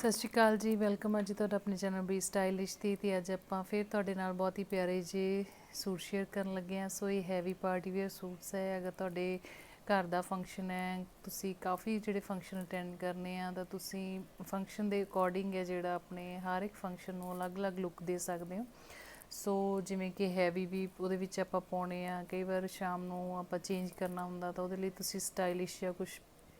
ਸਤਿ ਸ਼੍ਰੀ ਅਕਾਲ ਜੀ ਵੈਲਕਮ ਅੱਜ ਤੁਹਾਡਾ ਆਪਣੇ ਚੈਨਲ ਬੀ ਸਟਾਈਲਿਸ਼ ਤੇ ਤੇ ਅੱਜ ਆਪਾਂ ਫਿਰ ਤੁਹਾਡੇ ਨਾਲ ਬਹੁਤ ਹੀ ਪਿਆਰੇ ਜੇ ਸੂਟ ਸ਼ੇਅਰ ਕਰਨ ਲੱਗੇ ਆ ਸੋ ਇਹ ਹੈਵੀ ਪਾਰਟੀ ਵੇਅਰ ਸੂਟਸ ਹੈ। ਅਗਰ ਤੁਹਾਡੇ ਘਰ ਦਾ ਫੰਕਸ਼ਨ ਹੈ, ਤੁਸੀਂ ਕਾਫੀ ਜਿਹੜੇ ਫੰਕਸ਼ਨ ਅਟੈਂਡ ਕਰਨੇ ਆ, ਤਾਂ ਤੁਸੀਂ ਫੰਕਸ਼ਨ ਦੇ ਅਕੋਰਡਿੰਗ ਹੈ ਜਿਹੜਾ ਆਪਣੇ ਹਰ ਇੱਕ ਫੰਕਸ਼ਨ ਨੂੰ ਅਲੱਗ-ਅਲੱਗ ਲੁੱਕ ਦੇ ਸਕਦੇ ਹੋ। ਸੋ ਜਿਵੇਂ ਕਿ ਹੈਵੀ ਵੀ ਉਹਦੇ ਵਿੱਚ ਆਪਾਂ ਪਾਉਣੇ ਆ, ਕਈ ਵਾਰ ਸ਼ਾਮ ਨੂੰ ਆਪਾਂ ਚੇਂਜ ਕਰਨਾ ਹੁੰਦਾ, ਤਾਂ ਉਹਦੇ ਲਈ ਤੁਸੀਂ ਸਟਾਈਲਿਸ਼ ਜਾਂ ਕੁਝ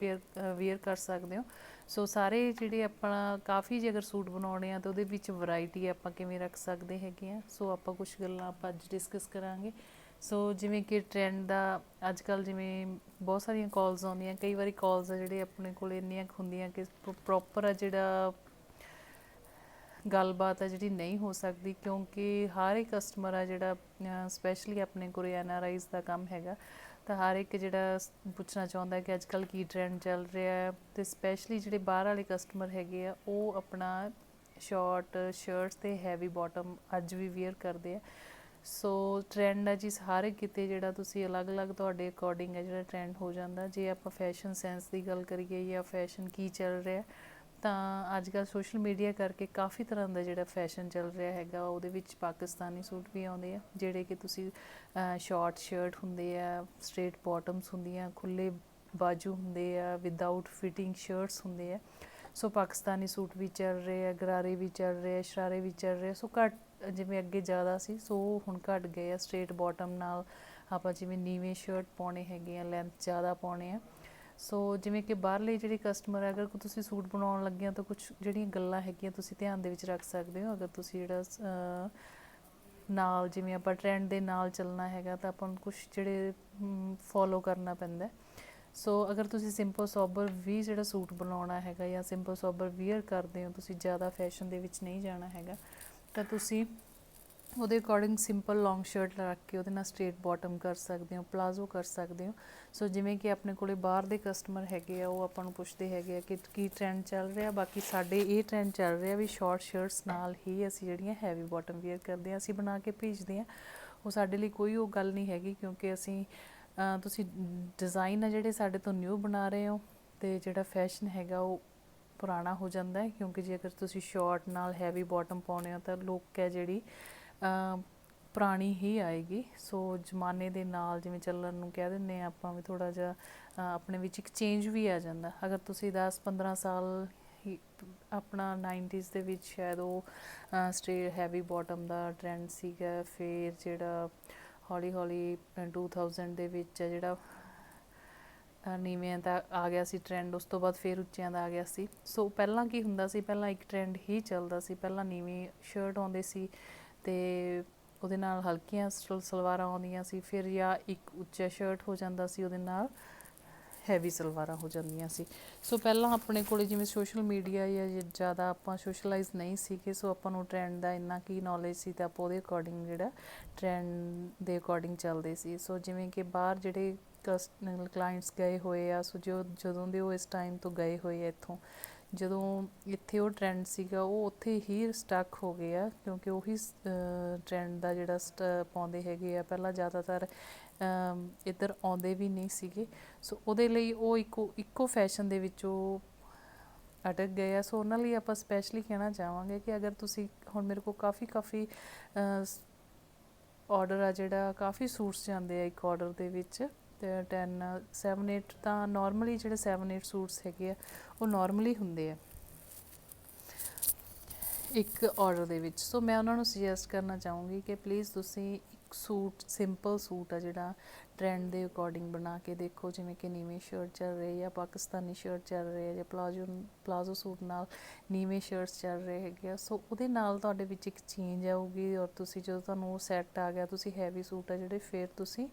ਵੇਅਰ ਵੇਅਰ ਕਰ ਸਕਦੇ ਹੋ। ਸੋ ਸਾਰੇ ਜਿਹੜੇ ਆਪਣਾ ਕਾਫੀ ਜੇ ਅਗਰ ਸੂਟ ਬਣਾਉਣੇ ਆ, ਤਾਂ ਉਹਦੇ ਵਿੱਚ ਵੈਰਾਈਟੀ ਆਪਾਂ ਕਿਵੇਂ ਰੱਖ ਸਕਦੇ ਹੈਗੇ ਆ। ਸੋ ਆਪਾਂ ਕੁਝ ਗੱਲਾਂ ਆਪਾਂ ਅੱਜ ਡਿਸਕਸ ਕਰਾਂਗੇ। ਸੋ ਜਿਵੇਂ ਕਿ ਟ੍ਰੈਂਡ ਦਾ ਅੱਜ ਕੱਲ ਜਿਵੇਂ ਬਹੁਤ ਸਾਰੀਆਂ ਕਾਲਸ ਆਉਂਦੀਆਂ, ਕਈ ਵਾਰੀ ਕਾਲਸ ਆ ਜਿਹੜੇ ਆਪਣੇ ਕੋਲ ਇੰਨੀਆਂ ਕੁ ਹੁੰਦੀਆਂ ਕਿ ਪ੍ਰੋਪਰ ਆ ਜਿਹੜਾ ਗੱਲਬਾਤ ਆ ਜਿਹੜੀ ਨਹੀਂ ਹੋ ਸਕਦੀ, ਕਿਉਂਕਿ ਹਰ ਇੱਕ ਕਸਟਮਰ ਆ ਜਿਹੜਾ ਸਪੈਸ਼ਲੀ ਆਪਣੇ ਕੋਲ ਐਨ ਆਰ ਆਈਜ਼ ਦਾ ਕੰਮ ਹੈਗਾ। ਤਾਂ ਹਰ ਇੱਕ ਜਿਹੜਾ ਪੁੱਛਣਾ ਚਾਹੁੰਦਾ ਕਿ ਅੱਜ ਕੱਲ ਕੀ ਟ੍ਰੈਂਡ ਚੱਲ ਰਿਹਾ ਹੈ ਤੇ ਸਪੈਸ਼ਲੀ ਜਿਹੜੇ ਬਾਹਰ ਵਾਲੇ ਕਸਟਮਰ ਹੈਗੇ ਆ, ਉਹ ਆਪਣਾ ਸ਼ਾਰਟ ਸ਼ਰਟਸ ਤੇ ਹੈਵੀ ਬਾਟਮ ਅੱਜ ਵੀ ਵੇਅਰ ਕਰਦੇ ਆ। ਸੋ ਟ੍ਰੈਂਡ ਹੈ ਜੀ ਹਰ ਇੱਕ ਕਿਤੇ ਜਿਹੜਾ ਤੁਸੀਂ ਅਲੱਗ-ਅਲੱਗ ਤੁਹਾਡੇ ਅਕੋਰਡਿੰਗ ਹੈ ਜਿਹੜਾ ਟ੍ਰੈਂਡ ਹੋ ਜਾਂਦਾ। ਜੇ ਆਪਾਂ ਫੈਸ਼ਨ ਸੈਂਸ ਦੀ ਗੱਲ ਕਰੀਏ ਜਾਂ ਫੈਸ਼ਨ ਕੀ ਚੱਲ ਰਿਹਾ ਤਾਂ ਅੱਜ ਕੱਲ ਸੋਸ਼ਲ ਮੀਡੀਆ ਕਰਕੇ ਕਾਫੀ ਤਰ੍ਹਾਂ ਦਾ ਜਿਹੜਾ ਫੈਸ਼ਨ ਚੱਲ ਰਿਹਾ ਹੈਗਾ, ਉਹਦੇ ਵਿੱਚ ਪਾਕਿਸਤਾਨੀ ਸੂਟ ਵੀ ਆਉਂਦੇ ਆ, ਜਿਹੜੇ ਕਿ ਤੁਸੀਂ ਸ਼ਾਰਟ ਸ਼ਰਟ ਹੁੰਦੇ ਆ ਸਟ੍ਰੇਟ ਬਾਟਮਸ ਹੁੰਦੀਆਂ ਖੁੱਲੇ ਬਾਜੂ ਹੁੰਦੇ ਆ ਵਿਦਆਊਟ ਫਿਟਿੰਗ ਸ਼ਰਟਸ ਹੁੰਦੇ ਆ। ਸੋ ਪਾਕਿਸਤਾਨੀ ਸੂਟ ਵੀ ਚੱਲ ਰਹੇ ਆ, ਗਰਾਰੇ ਵੀ ਚੱਲ ਰਹੇ ਆ, ਸ਼ਰਾਰੇ ਵੀ ਚੱਲ ਰਹੇ ਆ, ਸੋ ਘੱਟ, ਜਿਵੇਂ ਅੱਗੇ ਜ਼ਿਆਦਾ ਸੀ, ਸੋ ਹੁਣ ਘਟ ਗਏ ਆ ਸਟ੍ਰੇਟ ਬਾਟਮ ਨਾਲ ਆਪਾਂ ਜਿਵੇਂ ਨੀਵੇਂ ਸ਼ਰਟ ਪਾਉਣੇ ਹੈਗੇ ਆ ਲੈਂਥ ਜ਼ਿਆਦਾ ਪਾਉਣੇ ਆ। ਸੋ ਜਿਵੇਂ ਕਿ ਬਾਹਰਲੇ ਜਿਹੜੇ ਕਸਟਮਰ ਅਗਰ ਕੋ ਤੁਸੀਂ ਸੂਟ ਬਣਾਉਣ ਲੱਗੇ ਤਾਂ ਕੁਝ ਜਿਹੜੀਆਂ ਗੱਲਾਂ ਹੈਗੀਆਂ ਤੁਸੀਂ ਧਿਆਨ ਦੇ ਵਿੱਚ ਰੱਖ ਸਕਦੇ ਹੋ। ਅਗਰ ਤੁਸੀਂ ਜਿਹੜਾ ਨਾਲ ਜਿਵੇਂ ਆਪਾਂ ਟ੍ਰੈਂਡ ਦੇ ਨਾਲ ਚੱਲਣਾ ਹੈਗਾ, ਤਾਂ ਆਪਾਂ ਨੂੰ ਕੁਝ ਜਿਹੜੇ ਫੋਲੋ ਕਰਨਾ ਪੈਂਦਾ ਸੋ ਅਗਰ ਤੁਸੀਂ ਸਿੰਪਲ ਸੋਬਰ ਵੀ ਜਿਹੜਾ ਸੂਟ ਬਣਾਉਣਾ ਹੈਗਾ ਜਾਂ ਸਿੰਪਲ ਸੋਬਰ ਵੀਅਰ ਕਰਦੇ ਹੋ, ਤੁਸੀਂ ਜ਼ਿਆਦਾ ਫੈਸ਼ਨ ਦੇ ਵਿੱਚ ਨਹੀਂ ਜਾਣਾ ਹੈਗਾ, ਤਾਂ ਤੁਸੀਂ ਉਹਦੇ ਅਕੋਰਡਿੰਗ ਸਿੰਪਲ ਲੌਂਗ ਸ਼ਰਟ ਰੱਖ ਕੇ ਉਹਦੇ ਨਾਲ ਸਟ੍ਰੇਟ ਬਾਟਮ ਕਰ ਸਕਦੇ ਹੋ ਪਲਾਜ਼ੋ ਕਰ ਸਕਦੇ ਹੋ। ਸੋ ਜਿਵੇਂ ਕਿ ਆਪਣੇ ਕੋਲੇ ਬਾਹਰ ਦੇ ਕਸਟਮਰ ਹੈਗੇ ਆ, ਉਹ ਆਪਾਂ ਨੂੰ ਪੁੱਛਦੇ ਹੈਗੇ ਆ ਕਿ ਕੀ ਟ੍ਰੈਂਡ ਚੱਲ ਰਿਹਾ, ਬਾਕੀ ਸਾਡੇ ਇਹ ਟ੍ਰੈਂਡ ਚੱਲ ਰਿਹਾ ਵੀ ਸ਼ਾਰਟ ਸ਼ਰਟਸ ਨਾਲ ਹੀ ਅਸੀਂ ਜਿਹੜੀਆਂ ਹੈਵੀ ਬਾਟਮ ਵੇਅਰ ਕਰਦੇ ਆ ਅਸੀਂ ਬਣਾ ਕੇ ਭੇਜਦੇ ਆ ਉਹ ਸਾਡੇ ਲਈ ਕੋਈ ਉਹ ਗੱਲ ਨਹੀਂ ਹੈਗੀ ਕਿਉਂਕਿ ਅਸੀਂ ਤੁਸੀਂ ਡਿਜ਼ਾਈਨ ਆ ਜਿਹੜੇ ਸਾਡੇ ਤੋਂ ਨਿਊ ਬਣਾ ਰਹੇ ਹੋ ਤੇ ਜਿਹੜਾ ਫੈਸ਼ਨ ਹੈਗਾ ਉਹ ਪੁਰਾਣਾ ਹੋ ਜਾਂਦਾ ਹੈ। ਕਿਉਂਕਿ ਜੇ ਅਗਰ ਤੁਸੀਂ ਸ਼ਾਰਟ ਨਾਲ ਹੈਵੀ ਬਾਟਮ ਪਾਉਣੇ ਹੋ ਤਾਂ ਲੋਕ ਹੈ ਜਿਹੜੀ ਪੁਰਾਣੀ ਹੀ ਆਏਗੀ। ਸੋ ਜ਼ਮਾਨੇ ਦੇ ਨਾਲ ਜਿਵੇਂ ਚੱਲਣ ਨੂੰ ਕਹਿ ਦਿੰਨੇ ਆ ਆਪਾਂ ਵੀ ਥੋੜਾ ਜਿਹਾ ਆਪਣੇ ਵਿੱਚ ਇੱਕ ਚੇਂਜ ਵੀ ਆ ਜਾਂਦਾ। ਅਗਰ ਤੁਸੀਂ 10 15 ਸਾਲ ਹੀ ਆਪਣਾ 90s ਦੇ ਵਿੱਚ ਸ਼ਾਇਦ ਉਹ ਸਟ੍ਰੇਟ ਹੈਵੀ ਬਾਟਮ ਦਾ ਟ੍ਰੈਂਡ ਸੀਗਾ ਫਿਰ ਜਿਹੜਾ ਹੌਲੀ ਹੌਲੀ 2000 ਦੇ ਵਿੱਚ ਆ ਜਿਹੜਾ ਅ, ਨੀਵਿਆਂ ਦਾ ਆ ਗਿਆ ਸੀ ਟ੍ਰੈਂਡ ਉਸ ਤੋਂ ਬਾਅਦ ਫਿਰ ਉੱਚਿਆਂ ਦਾ ਆ ਗਿਆ ਸੀ। ਸੋ ਪਹਿਲਾਂ ਕੀ ਹੁੰਦਾ ਸੀ? ਪਹਿਲਾਂ ਇੱਕ ਟ੍ਰੈਂਡ ਹੀ ਚੱਲਦਾ ਸੀ। ਪਹਿਲਾਂ ਨੀਵੀਂ ਸ਼ਰਟ ਆਉਂਦੇ ਸੀ। ਤੇ ਉਹਦੇ ਨਾਲ ਹਲਕੀਆਂ ਸਲ- ਸਲਵਾਰਾਂ ਆਉਂਦੀਆਂ ਸੀ, ਫਿਰ ਜਾਂ ਇੱਕ ਉੱਚਾ ਸ਼ਰਟ ਹੋ ਜਾਂਦਾ ਸੀ, ਉਹਦੇ ਨਾਲ ਹੈਵੀ ਸਲਵਾਰਾਂ ਹੋ ਜਾਂਦੀਆਂ ਸੀ। ਸੋ ਪਹਿਲਾਂ ਆਪਣੇ ਕੋਲੇ ਜਿਵੇਂ ਸੋਸ਼ਲ ਮੀਡੀਆ ਜਾਂ ਜ਼ਿਆਦਾ ਆਪਾਂ ਸੋਸ਼ਲਾਈਜ਼ ਨਹੀਂ ਸੀਗੇ, ਸੋ ਆਪਾਂ ਨੂੰ ਟ੍ਰੈਂਡ ਦਾ ਇੰਨਾ ਕੀ ਨੌਲੇਜ ਸੀ ਤਾਂ ਆਪਾਂ ਉਹਦੇ ਅਕੋਰਡਿੰਗ ਜਿਹੜਾ ਟ੍ਰੈਂਡ ਦੇ ਅਕੋਰਡਿੰਗ ਚੱਲਦੇ ਸੀ। ਸੋ ਜਿਵੇਂ ਕਿ ਬਾਹਰ ਜਿਹੜੇ ਕਸਟਮਰ ਕਲਾਇੰਟਸ ਗਏ ਹੋਏ ਆ, ਸੋ ਜੋ, ਜਦੋਂ ਦੇ ਉਹ ਇਸ ਟਾਈਮ ਤੋਂ ਗਏ ਹੋਏ ਆ ਇੱਥੋਂ। ਜਦੋਂ ਇੱਥੇ ਉਹ ਟਰੈਂਡ ਸੀਗਾ, ਉਹ ਉੱਥੇ ਹੀ ਸਟਕ ਹੋ ਗਏ ਆ, ਕਿਉਂਕਿ ਉਹੀ ਟਰੈਂਡ ਦਾ ਜਿਹੜਾ ਸਟ- ਪਾਉਂਦੇ ਹੈਗੇ ਆ, ਪਹਿਲਾਂ ਜ਼ਿਆਦਾਤਰ ਇੱਧਰ ਆਉਂਦੇ ਵੀ ਨਹੀਂ ਸੀਗੇ। ਸੋ ਉਹਦੇ ਲਈ ਉਹ ਇੱਕੋ ਇੱਕੋ ਫੈਸ਼ਨ ਦੇ ਵਿੱਚ ਉਹ ਅਟਕ ਗਏ ਆ। ਸੋ ਉਹਨਾਂ ਲਈ ਆਪਾਂ ਸਪੈਸ਼ਲੀ ਕਹਿਣਾ ਚਾਹਾਂਗੇ ਕਿ ਅਗਰ ਤੁਸੀਂ ਹੁਣ ਮੇਰੇ ਕੋਲ ਕਾਫੀ ਕਾਫੀ ਆਰਡਰ ਆ ਜਿਹੜਾ, ਕਾਫੀ ਸੂਟਸ ਜਾਂਦੇ ਆ ਇੱਕ ਆਰਡਰ ਦੇ ਵਿੱਚ 10 7 8 ਤਾਂ ਨਾਰਮਲੀ ਜਿਹੜੇ 7 8 ਸੂਟਸ ਹੈਗੇ ਆ, ਉਹ ਨਾਰਮਲੀ ਹੁੰਦੇ ਆ। ਇੱਕ ਆਰਡਰ ਦੇ ਵਿੱਚ। ਸੋ ਮੈਂ ਉਹਨਾਂ ਨੂੰ ਸੁਜੈਸਟ ਕਰਨਾ ਚਾਹੂੰਗੀ ਕਿ ਪਲੀਜ਼ ਤੁਸੀਂ ਇੱਕ ਸੂਟ ਸਿੰਪਲ ਸੂਟ ਆ ਜਿਹੜਾ ਟ੍ਰੈਂਡ ਦੇ ਅਕੋਰਡਿੰਗ ਬਣਾ ਕੇ ਦੇਖੋ, ਜਿਵੇਂ ਕਿ ਨੀਵੇਂ ਸ਼ਰਟ ਚੱਲ ਰਹੀ ਜਾਂ ਪਾਕਿਸਤਾਨੀ ਸ਼ਰਟ ਚੱਲ ਰਹੀ ਹੈ ਜਾਂ ਪਲਾਜ਼ੋ ਪਲਾਜ਼ੋ ਸੂਟ ਨਾਲ ਨੀਵੇਂ ਸ਼ਰਟਸ ਚੱਲ ਰਹੇ ਹੈਗੇ ਆ। ਸੋ ਉਹਦੇ ਨਾਲ ਤੁਹਾਡੇ ਵਿੱਚ ਇੱਕ ਚੇਂਜ ਆਊਗੀ ਔਰ ਤੁਸੀਂ ਜਦੋਂ ਤੁਹਾਨੂੰ ਉਹ ਸੈੱਟ ਆ ਗਿਆ, ਤੁਸੀਂ ਹੈਵੀ ਸੂਟ ਆ ਜਿਹੜੇ, ਫਿਰ ਤੁਸੀਂ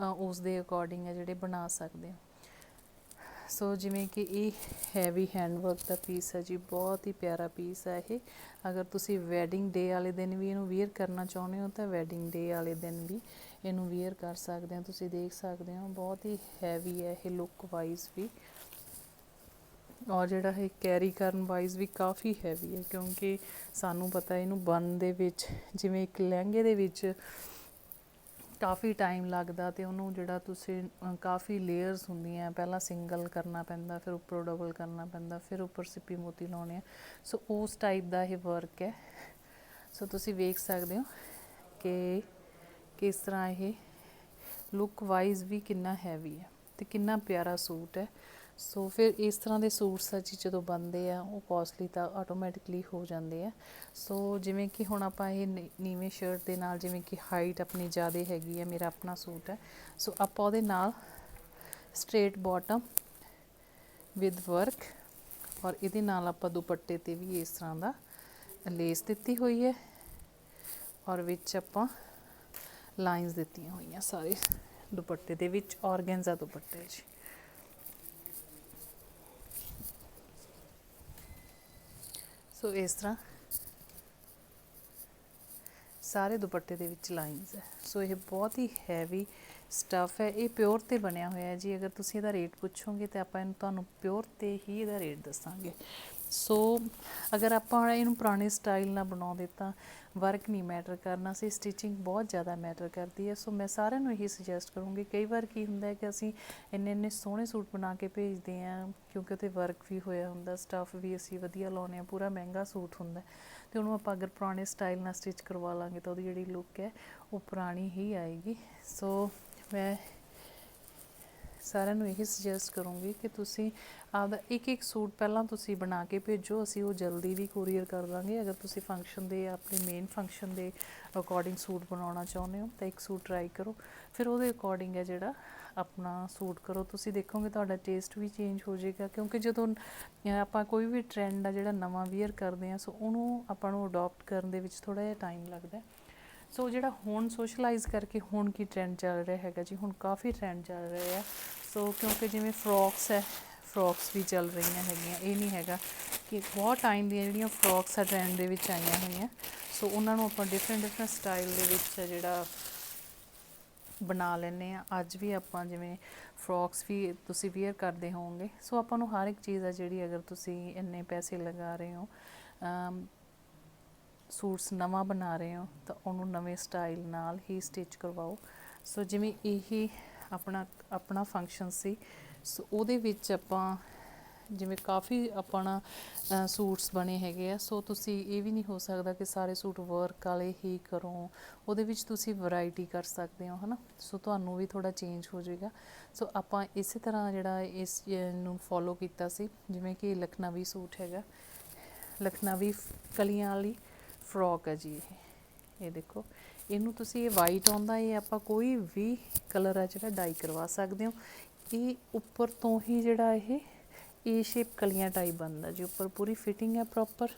ਉਸ ਦੇ ਅਕੋਰਡਿੰਗ ਹੈ ਜਿਹੜੇ ਬਣਾ ਸਕਦੇ ਹੋ ਸੋ ਜਿਵੇਂ ਕਿ ਇਹ ਹੈਵੀ ਹੈਂਡਵਰਕ ਦਾ ਪੀਸ ਹੈ ਜੀ, ਬਹੁਤ ਹੀ ਪਿਆਰਾ ਪੀਸ ਹੈ ਇਹ। ਅਗਰ ਤੁਸੀਂ ਵੈਡਿੰਗ ਡੇ ਵਾਲੇ ਦਿਨ ਵੀ ਇਹਨੂੰ ਵੇਅਰ ਕਰਨਾ ਚਾਹੁੰਦੇ ਹੋ, ਤਾਂ ਵੈਡਿੰਗ ਡੇ ਵਾਲੇ ਦਿਨ ਵੀ ਇਹਨੂੰ ਵੇਅਰ ਕਰ ਸਕਦੇ ਹੋ ਤੁਸੀਂ ਦੇਖ ਸਕਦੇ ਹੋ, ਬਹੁਤ ਹੀ ਹੈਵੀ ਹੈ ਇਹ ਲੁੱਕ ਵਾਈਜ਼ ਵੀ। ਔਰ ਜਿਹੜਾ ਇਹ ਕੈਰੀ ਕਰਨ ਵਾਈਜ਼ ਵੀ ਕਾਫੀ ਹੈਵੀ ਹੈ, ਕਿਉਂਕਿ ਸਾਨੂੰ ਪਤਾ ਇਹਨੂੰ ਬਨ ਦੇ ਵਿੱਚ, ਜਿਵੇਂ ਇੱਕ ਲਹਿੰਗੇ ਦੇ ਵਿੱਚ ਕਾਫੀ ਟਾਈਮ ਲੱਗਦਾ ਤੇ ਉਹਨੂੰ ਜਿਹੜਾ ਤੁਸੀਂ ਕਾਫੀ ਲੇਅਰਸ ਹੁੰਦੀਆਂ, ਪਹਿਲਾਂ ਸਿੰਗਲ ਕਰਨਾ ਪੈਂਦਾ, ਫਿਰ ਉੱਪਰੋਂ ਡਬਲ ਕਰਨਾ ਪੈਂਦਾ, ਫਿਰ ਉੱਪਰ ਸਿੱਪੀ ਮੋਤੀ ਲਾਉਣੇ ਆ। ਸੋ ਉਸ ਟਾਈਪ ਦਾ ਇਹ ਵਰਕ ਹੈ। ਸੋ ਤੁਸੀਂ ਵੇਖ ਸਕਦੇ ਹੋ ਕਿ ਕਿਸ ਤਰ੍ਹਾਂ ਇਹ ਲੁੱਕ ਵਾਈਜ਼ ਵੀ ਕਿੰਨਾ ਹੈਵੀ ਹੈ ਤੇ ਕਿੰਨਾ ਪਿਆਰਾ ਸੂਟ ਹੈ। ਸੋ ਫਿਰ ਇਸ ਤਰ੍ਹਾਂ ਦੇ ਸੂਟਸ ਆ ਜੀ, ਜਦੋਂ ਬਣਦੇ ਆ, ਉਹ ਕੋਸਟਲੀ ਤਾਂ ਆਟੋਮੈਟਿਕਲੀ ਹੋ ਜਾਂਦੇ ਆ। ਸੋ ਜਿਵੇਂ ਕਿ ਹੁਣ ਆਪਾਂ ਇਹ ਨੀਵੇਂ ਸ਼ਰਟ ਦੇ ਨਾਲ ਜਿਵੇਂ ਕਿ ਹਾਈਟ ਆਪਣੀ ਜ਼ਿਆਦਾ ਹੈਗੀ ਆ, ਮੇਰਾ ਆਪਣਾ ਸੂਟ ਹੈ ਸੋ ਆਪਾਂ ਉਹਦੇ ਨਾਲ ਸਟ੍ਰੇਟ ਬਾਟਮ ਵਿਦ ਵਰਕ ਔਰ ਇਹਦੇ ਨਾਲ ਆਪਾਂ ਦੁਪੱਟੇ ਤੇ ਵੀ ਇਸ ਤਰ੍ਹਾਂ ਦਾ ਲੇਸ ਦਿੱਤੀ ਹੋਈ ਹੈ ਔਰ ਵਿੱਚ ਆਪਾਂ ਲਾਈਨਸ ਦਿੱਤੀਆਂ ਹੋਈਆਂ ਸਾਰੇ ਦੁਪੱਟੇ ਦੇ ਵਿੱਚ, ਔਰਗੈਂਜ਼ਾ ਦੁਪੱਟਾ ਜੀ। ਸੋ ਇਸ ਤਰ੍ਹਾਂ ਸਾਰੇ ਦੁਪੱਟੇ ਦੇ ਵਿੱਚ ਲਾਈਨਸ ਹੈ। ਸੋ ਇਹ ਬਹੁਤ ਹੀ ਹੈਵੀ ਸਟਫ ਹੈ। ਇਹ ਪਿਓਰ ਤੇ ਬਣਿਆ ਹੋਇਆ ਜੀ। ਅਗਰ ਤੁਸੀਂ ਇਹਦਾ ਰੇਟ ਪੁੱਛੋਗੇ ਤੇ ਆਪਾਂ ਇਹਨੂੰ ਤੁਹਾਨੂੰ ਪਿਓਰ ਤੇ ਹੀ ਇਹਦਾ ਰੇਟ ਦੱਸਾਂਗੇ। ਸੋ ਅਗਰ ਆਪਾਂ ਇਹਨੂੰ ਪੁਰਾਣੇ ਸਟਾਈਲ ਨਾਲ ਬਣਾਉਂਦੇ ਤਾਂ ਵਰਕ ਨਹੀਂ ਮੈਟਰ ਕਰਨਾ ਸੀ ਸਟਿਚਿੰਗ ਬਹੁਤ ਜ਼ਿਆਦਾ ਮੈਟਰ ਕਰਦੀ ਹੈ। ਸੋ ਮੈਂ ਸਾਰਿਆਂ ਨੂੰ ਇਹੀ ਸੁਜੈਸਟ ਕਰੂੰਗੀ, ਕਈ ਵਾਰ ਕੀ ਹੁੰਦਾ ਹੈ ਕਿ ਅਸੀਂ ਇੰਨੇ ਇੰਨੇ ਸੋਹਣੇ ਸੂਟ ਬਣਾ ਕੇ ਭੇਜਦੇ ਹਾਂ, ਕਿਉਂਕਿ ਉਹਤੇ ਵਰਕ ਵੀ ਹੋਇਆ ਹੁੰਦਾ ਸਟੱਫ ਵੀ ਅਸੀਂ ਵਧੀਆ ਲਾਉਂਦੇ ਹਾਂ, ਪੂਰਾ ਮਹਿੰਗਾ ਸੂਟ ਹੁੰਦਾ ਹੈ। ਤੇ ਉਹਨੂੰ ਆਪਾਂ ਅਗਰ ਪੁਰਾਣੇ ਸਟਾਈਲ ਨਾਲ ਸਟਿਚ ਕਰਵਾ ਲਾਂਗੇ ਤਾਂ ਉਹਦੀ ਜਿਹੜੀ ਲੁੱਕ ਹੈ, ਉਹ ਪੁਰਾਣੀ ਹੀ ਆਏਗੀ। ਸੋ ਮੈਂ ਸਾਰਿਆਂ ਨੂੰ ਇਹੀ ਸੁਜੈਸਟ ਕਰੂੰਗੀ ਕਿ ਤੁਸੀਂ ਆਪਦਾ ਇੱਕ ਇੱਕ ਸੂਟ ਪਹਿਲਾਂ ਤੁਸੀਂ ਬਣਾ ਕੇ ਭੇਜੋ, ਅਸੀਂ ਉਹ ਜਲਦੀ ਵੀ ਕੋਰੀਅਰ ਕਰ ਦਾਂਗੇ ਅਗਰ ਤੁਸੀਂ ਫੰਕਸ਼ਨ ਦੇ, ਆਪਣੇ ਮੇਨ ਫੰਕਸ਼ਨ ਦੇ ਅਕੋਰਡਿੰਗ ਸੂਟ ਬਣਾਉਣਾ ਚਾਹੁੰਦੇ ਹੋ, ਤਾਂ ਇੱਕ ਸੂਟ ਟਰਾਈ ਕਰੋ। ਫਿਰ ਉਹਦੇ ਅਕੋਰਡਿੰਗ ਹੈ ਜਿਹੜਾ ਆਪਣਾ ਸੂਟ ਕਰੋ। ਤੁਸੀਂ ਦੇਖੋਗੇ ਤੁਹਾਡਾ ਟੇਸਟ ਵੀ ਚੇਂਜ ਹੋ ਜਾਏਗਾ, ਕਿਉਂਕਿ ਜਦੋਂ ਆਪਾਂ ਕੋਈ ਵੀ ਟ੍ਰੈਂਡ ਆ ਜਿਹੜਾ ਨਵਾਂ ਵੀਅਰ ਕਰਦੇ ਆ ਸੋ ਉਹਨੂੰ ਆਪਾਂ ਨੂੰ ਅਡਾਪਟ ਕਰਨ ਦੇ ਵਿੱਚ ਥੋੜਾ ਜਿਹਾ ਟਾਈਮ ਲੱਗਦਾ ਸੋ ਜਿਹੜਾ ਹੁਣ ਸੋਸ਼ਲਾਈਜ਼ ਕਰਕੇ ਹੁਣ ਕੀ ਟ੍ਰੈਂਡ ਚੱਲ ਰਿਹਾ ਹੈਗਾ ਜੀ, ਹੁਣ ਕਾਫੀ ਟ੍ਰੈਂਡ ਚੱਲ ਰਹੇ ਆ। ਸੋ ਕਿਉਂਕਿ ਜਿਵੇਂ ਫਰੋਕਸ ਹੈ ਫਰੋਕਸ ਵੀ ਚੱਲ ਰਹੀਆਂ ਹੈਗੀਆਂ। ਇਹ ਨਹੀਂ ਹੈਗਾ ਕਿ ਬਹੁਤ ਟਾਈਮ ਦੀਆਂ ਜਿਹੜੀਆਂ ਫਰੋਕਸ ਆ ਟ੍ਰੈਂਡ ਦੇ ਵਿੱਚ ਆਈਆਂ ਹੋਈਆਂ। ਸੋ ਉਹਨਾਂ ਨੂੰ ਆਪਾਂ ਡਿਫਰੈਂਟ ਡਿਫਰੈਂਟ ਸਟਾਈਲ ਦੇ ਵਿੱਚ ਜਿਹੜਾ ਬਣਾ ਲੈਂਦੇ ਆ ਅੱਜ ਵੀ ਆਪਾਂ ਜਿਵੇਂ ਫਰੋਕਸ ਵੀ ਤੁਸੀਂ ਵੇਅਰ ਕਰਦੇ ਹੋਵੋਗੇ। ਸੋ ਆਪਾਂ ਨੂੰ ਹਰ ਇੱਕ ਚੀਜ਼ ਆ ਜਿਹੜੀ ਅਗਰ ਤੁਸੀਂ ਇੰਨੇ ਪੈਸੇ ਲਗਾ ਰਹੇ ਹੋ ਸੂਟਸ ਨਵਾਂ ਬਣਾ ਰਹੇ ਹੋ, ਤਾਂ ਉਹਨੂੰ ਨਵੇਂ ਸਟਾਈਲ ਨਾਲ ਹੀ ਸਟਿਚ ਕਰਵਾਓ। ਸੋ ਜਿਵੇਂ ਇਹ ਆਪਣਾ ਆਪਣਾ ਫੰਕਸ਼ਨ ਸੀ। ਸੋ ਉਹਦੇ ਵਿੱਚ ਆਪਾਂ ਜਿਵੇਂ ਕਾਫੀ ਆਪਣਾ ਸੂਟਸ ਬਣੇ ਹੈਗੇ ਆ। ਸੋ ਤੁਸੀਂ ਇਹ ਵੀ ਨਹੀਂ ਹੋ ਸਕਦਾ ਕਿ ਸਾਰੇ ਸੂਟ ਵਰਕ ਵਾਲੇ ਹੀ ਕਰੋ। ਉਹਦੇ ਵਿੱਚ ਤੁਸੀਂ ਵੈਰਾਈਟੀ ਕਰ ਸਕਦੇ ਹੋ, ਹਨਾ? ਸੋ ਤੁਹਾਨੂੰ ਵੀ ਥੋੜਾ ਚੇਂਜ ਹੋ ਜਾਏਗਾ। ਸੋ ਆਪਾਂ ਇਸੇ ਤਰ੍ਹਾਂ ਜਿਹੜਾ ਇਸ ਨੂੰ ਫੋਲੋ ਕੀਤਾ ਸੀ, ਜਿਵੇਂ ਕਿ ਲਖਨਵੀ ਸੂਟ ਹੈਗਾ। ਲਖਨਵੀ ਕਲੀਆਂ ਵਾਲੀ ਫਰੋਕ ਹੈ ਜੀ ਇਹ। ਇਹ ਦੇਖੋ। ਇਹਨੂੰ ਤੁਸੀਂ ਇਹ ਵਾਈਟ ਆਉਂਦਾ ਇਹ ਆਪਾਂ ਕੋਈ ਵੀ ਕਲਰ ਆ ਜਿਹੜਾ ਡਾਈ ਕਰਵਾ ਸਕਦੇ ਹੋ। ਇਹ ਉੱਪਰ ਤੋਂ ਹੀ ਜਿਹੜਾ ਇਹ ਏ ਸ਼ੇਪ ਕਲੀਆਂ ਟਾਈਪ ਬਣਦਾ ਜੀ। ਉੱਪਰ ਪੂਰੀ ਫਿਟਿੰਗ ਹੈ ਪ੍ਰੋਪਰ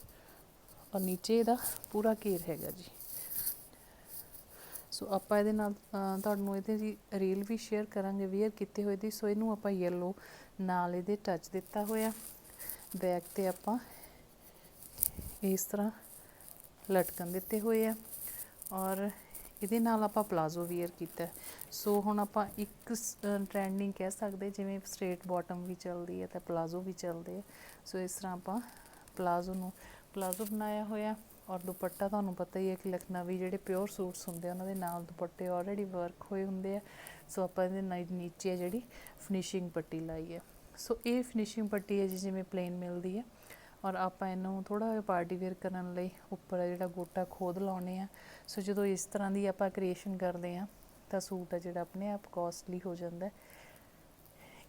ਔਰ ਨੀਚੇ ਇਹਦਾ ਪੂਰਾ ਘੇਰ ਹੈਗਾ ਜੀ। ਸੋ ਆਪਾਂ ਇਹਦੇ ਨਾਲ ਅਹ, ਤੁਹਾਨੂੰ ਇਹਦੇ ਦੀ ਰੀਲ ਵੀ ਸ਼ੇਅਰ ਕਰਾਂਗੇ ਵੇਅਰ ਕੀਤੇ ਹੋਏ ਦੀ। ਸੋ ਇਹਨੂੰ ਆਪਾਂ ਯੈਲੋ ਨਾਲ ਇਹਦੇ ਟੱਚ ਦਿੱਤਾ ਹੋਇਆ। ਬੈਕ ਤੇ ਆਪਾਂ ਇਸ ਤਰ੍ਹਾਂ ਲਟਕਣ ਦਿੱਤੇ ਹੋਏ ਆ। ਔਰ ਇਹਦੇ ਨਾਲ ਆਪਾਂ ਪਲਾਜ਼ੋ ਵੇਅਰ ਕੀਤਾ। ਸੋ ਹੁਣ ਆਪਾਂ ਇੱਕ ਟ੍ਰੈਂਡਿੰਗ ਕਹਿ ਸਕਦੇ, ਜਿਵੇਂ ਸਟ੍ਰੇਟ ਬਾਟਮ ਵੀ ਚੱਲਦੀ ਹੈ ਤਾਂ ਪਲਾਜ਼ੋ ਵੀ ਚੱਲਦੇ ਆ। ਸੋ ਇਸ ਤਰ੍ਹਾਂ ਆਪਾਂ ਪਲਾਜ਼ੋ ਨੂੰ ਪਲਾਜ਼ੋ ਬਣਾਇਆ ਹੋਇਆ ਔਰ ਦੁਪੱਟਾ ਤੁਹਾਨੂੰ ਪਤਾ ਹੀ ਹੈ ਕਿ ਲਖਨਵੀ ਜਿਹੜੇ ਪਿਓਰ ਸੂਟਸ ਹੁੰਦੇ ਆ, ਉਹਨਾਂ ਦੇ ਨਾਲ ਦੁਪੱਟੇ ਆਲਰੇਡੀ ਵਰਕ ਹੋਏ ਹੁੰਦੇ ਆ। ਸੋ ਆਪਾਂ ਇਹਦੇ ਨਾਲ ਨੀਚੇ ਜਿਹੜੀ ਫਿਨਿਸ਼ਿੰਗ ਪੱਟੀ ਲਾਈ ਹੈ। ਸੋ ਇਹ ਫਿਨਿਸ਼ਿੰਗ ਪੱਟੀ ਹੈ ਜੀ, ਜਿਵੇਂ ਪਲੇਨ ਮਿਲਦੀ ਹੈ। ਔਰ ਆਪਾਂ ਇਹਨੂੰ ਥੋੜਾ ਜਿਹਾ ਪਾਰਟੀ ਵੇਅਰ ਕਰਨ ਲਈ ਉੱਪਰ ਇਹ ਜਿਹੜਾ ਗੋਟਾ ਖੋਦ ਲਾਉਨੇ ਆ। ਸੋ ਜਦੋਂ ਇਸ ਤਰ੍ਹਾਂ ਦੀ ਆਪਾਂ ਕ੍ਰੀਏਸ਼ਨ ਕਰਦੇ ਆ ਤਾਂ ਸੂਟ ਆ ਜਿਹੜਾ ਆਪਣੇ ਆਪ ਕੋਸਟਲੀ ਹੋ ਜਾਂਦਾ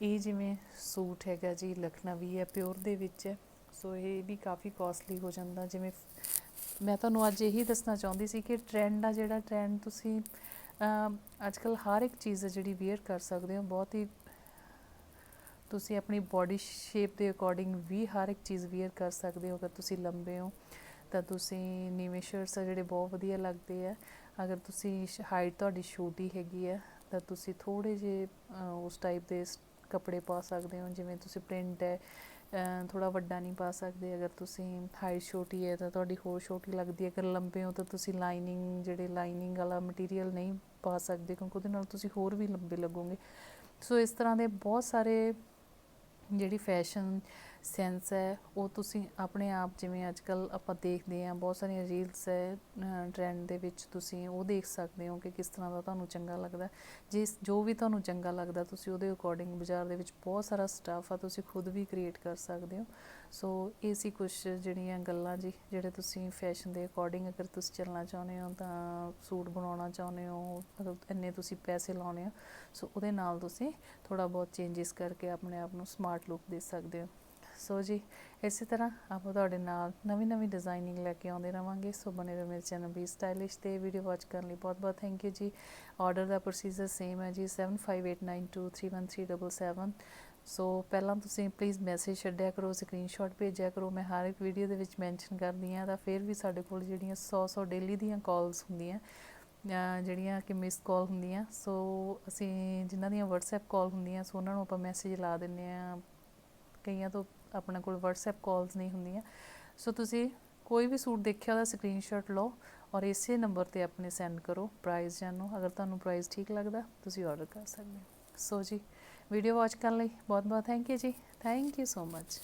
ਇਹ ਜਿਵੇਂ ਸੂਟ ਹੈਗਾ ਜੀ, ਲਖਨਵੀ ਹੈ ਪਿਓਰ ਦੇ ਵਿੱਚ ਹੈ। ਸੋ ਇਹ ਵੀ ਕਾਫੀ ਕੋਸਟਲੀ ਹੋ ਜਾਂਦਾ। ਜਿਵੇਂ ਮੈਂ ਤੁਹਾਨੂੰ ਅੱਜ ਇਹੀ ਦੱਸਣਾ ਚਾਹੁੰਦੀ ਸੀ ਕਿ ਟ੍ਰੈਂਡ ਆ ਜਿਹੜਾ ਟ੍ਰੈਂਡ ਤੁਸੀਂ ਅੱਜ ਕੱਲ ਹਰ ਇੱਕ ਚੀਜ਼ ਜਿਹੜੀ ਵੇਅਰ ਕਰ ਸਕਦੇ ਹੋ, ਬਹੁਤ ਹੀ ਤੁਸੀਂ ਆਪਣੀ ਬਾਡੀ ਸ਼ੇਪ ਦੇ ਅਕੋਰਡਿੰਗ ਵੀ ਹਰ ਇੱਕ ਚੀਜ਼ ਵੇਅਰ ਕਰ ਸਕਦੇ ਹੋ, ਅਗਰ ਤੁਸੀਂ ਲੰਬੇ ਹੋ, ਤਾਂ ਤੁਸੀਂ ਨੀਵੇਂ ਸ਼ਰਟਸ ਆ ਜਿਹੜੇ ਬਹੁਤ ਵਧੀਆ ਲੱਗਦੇ ਆ। ਅਗਰ ਤੁਸੀਂ ਹਾਈਟ ਤੁਹਾਡੀ ਛੋਟੀ ਹੈਗੀ ਆ, ਤਾਂ ਤੁਸੀਂ ਥੋੜੇ ਜਿਹੇ ਉਸ ਟਾਈਪ ਦੇ ਕੱਪੜੇ ਪਾ ਸਕਦੇ ਹੋ, ਜਿਵੇਂ ਤੁਸੀਂ ਪ੍ਰਿੰਟ ਹੈ ਥੋੜਾ ਵੱਡਾ ਨਹੀਂ ਪਾ ਸਕਦੇ। ਅਗਰ ਤੁਸੀਂ ਹਾਈਟ ਛੋਟੀ ਹੈ, ਤਾਂ ਤੁਹਾਡੀ ਹੋਰ ਛੋਟੀ ਲੱਗਦੀ ਹੈ। ਅਗਰ ਲੰਬੇ ਹੋ, ਤਾਂ ਤੁਸੀਂ ਲਾਈਨਿੰਗ ਜਿਹੜੇ ਲਾਈਨਿੰਗ ਵਾਲਾ ਮਟੀਰੀਅਲ ਨਹੀਂ ਪਾ ਸਕਦੇ, ਕਿਉਂਕਿ ਉਹਦੇ ਨਾਲ ਤੁਸੀਂ ਹੋਰ ਵੀ ਲੰਬੇ ਲੱਗੋਗੇ। ਸੋ ਇਸ ਤਰ੍ਹਾਂ ਦੇ ਬਹੁਤ ਸਾਰੇ ਜਿਹੜੀ ਫੈਸ਼ਨ ਸੈਂਸ ਹੈ, ਉਹ ਤੁਸੀਂ ਆਪਣੇ ਆਪ ਜਿਵੇਂ ਅੱਜ ਕੱਲ ਆਪਾਂ ਦੇਖਦੇ ਹਾਂ, ਬਹੁਤ ਸਾਰੀਆਂ ਰੀਲਸ ਹੈ ਟ੍ਰੈਂਡ ਦੇ ਵਿੱਚ ਤੁਸੀਂ ਉਹ ਦੇਖ ਸਕਦੇ ਹੋ ਕਿ ਕਿਸ ਤਰ੍ਹਾਂ ਦਾ ਤੁਹਾਨੂੰ ਚੰਗਾ ਲੱਗਦਾ ਜਿਸ, ਜੋ ਵੀ ਤੁਹਾਨੂੰ ਚੰਗਾ ਲੱਗਦਾ, ਤੁਸੀਂ ਉਹਦੇ ਅਕੋਰਡਿੰਗ ਬਾਜ਼ਾਰ ਦੇ ਵਿੱਚ ਬਹੁਤ ਸਾਰਾ ਸਟਾਫ ਆ, ਤੁਸੀਂ ਖੁਦ ਵੀ ਕ੍ਰੀਏਟ ਕਰ ਸਕਦੇ ਹੋ। ਸੋ ਇਹ ਸੀ ਕੁਝ ਜਿਹੜੀਆਂ ਗੱਲਾਂ ਜੀ, ਜਿਹੜੇ ਤੁਸੀਂ ਫੈਸ਼ਨ ਦੇ ਅਕੋਰਡਿੰਗ ਅਗਰ ਤੁਸੀਂ ਚੱਲਣਾ ਚਾਹੁੰਦੇ ਹੋ, ਤਾਂ ਸੂਟ ਬਣਾਉਣਾ ਚਾਹੁੰਦੇ ਹੋ ਅਗਰ ਇੰਨੇ ਤੁਸੀਂ ਪੈਸੇ ਲਾਉਣੇ ਹੋ ਸੋ ਉਹਦੇ ਨਾਲ ਤੁਸੀਂ ਥੋੜਾ ਬਹੁਤ ਚੇਂਜਸ ਕਰਕੇ ਆਪਣੇ ਆਪ ਨੂੰ ਸਮਾਰਟ ਲੁੱਕ ਦੇ ਸਕਦੇ ਹੋ। ਸੋ ਜੀ, ਇਸੇ ਤਰ੍ਹਾਂ ਆਪਾਂ ਤੁਹਾਡੇ ਨਾਲ ਨਵੀਂ ਨਵੀਂ ਡਿਜ਼ਾਈਨਿੰਗ ਲੈ ਕੇ ਆਉਂਦੇ ਰਵਾਂਗੇ। ਸੋ ਬਣੇ ਰਹੋ ਮੇਰੇ ਚੈਨਲ ਵੀ ਸਟਾਈਲਿਸ਼ ਤੇ ਵੀਡੀਓ ਵਾਚ ਕਰਨ ਲਈ ਬਹੁਤ ਬਹੁਤ ਥੈਂਕ ਯੂ ਜੀ। ਆਰਡਰ ਦਾ ਪ੍ਰੋਸੀਜਰ ਸੇਮ ਹੈ ਜੀ 7589231377 ਸੋ ਪਹਿਲਾਂ ਤੁਸੀਂ ਪਲੀਜ਼ ਮੈਸੇਜ ਛੱਡਿਆ ਕਰੋ ਸਕਰੀਨਸ਼ਾਟ ਭੇਜਿਆ ਕਰੋ। ਮੈਂ ਹਰ ਇੱਕ ਵੀਡੀਓ ਦੇ ਵਿੱਚ ਮੈਂਸ਼ਨ ਕਰਦੀ ਹਾਂ ਤਾਂ ਫਿਰ ਵੀ ਸਾਡੇ ਕੋਲ ਜਿਹੜੀਆਂ 100 100 ਡੇਲੀ ਦੀਆਂ ਕਾਲਸ ਹੁੰਦੀਆਂ ਜਿਹੜੀਆਂ ਕਿ ਮਿਸ ਕਾਲ ਹੁੰਦੀਆਂ। ਸੋ ਅਸੀਂ ਜਿਨ੍ਹਾਂ ਦੀਆਂ WhatsApp ਕਾਲ ਹੁੰਦੀਆਂ ਸੋ ਉਹਨਾਂ ਨੂੰ ਆਪਾਂ ਮੈਸੇਜ ਲਾ ਦਿੰਦੇ ਆ ਕਈਆਂ ਤੋਂ ਆਪਣੇ ਕੋਲ WhatsApp ਕਾਲਸ ਨਹੀਂ ਹੁੰਦੀਆਂ। ਸੋ ਤੁਸੀਂ ਕੋਈ ਵੀ ਸੂਟ ਦੇਖਿਆ ਉਹਦਾ ਸਕਰੀਨਸ਼ਾਟ ਲਓ ਔਰ ਇਸੇ ਨੰਬਰ ਤੇ ਆਪਣੇ ਸੈਂਡ ਕਰੋ ਪ੍ਰਾਈਸ ਜਾਣੋ ਅਗਰ ਤੁਹਾਨੂੰ ਪ੍ਰਾਈਸ ਠੀਕ ਲੱਗਦਾ, ਤੁਸੀਂ ਆਰਡਰ ਕਰ ਸਕਦੇ ਹੋ। ਸੋ ਜੀ ਵੀਡੀਓ ਵਾਚ ਕਰਨ ਲਈ ਬਹੁਤ ਬਹੁਤ ਥੈਂਕ ਯੂ ਜੀ। Thank you so much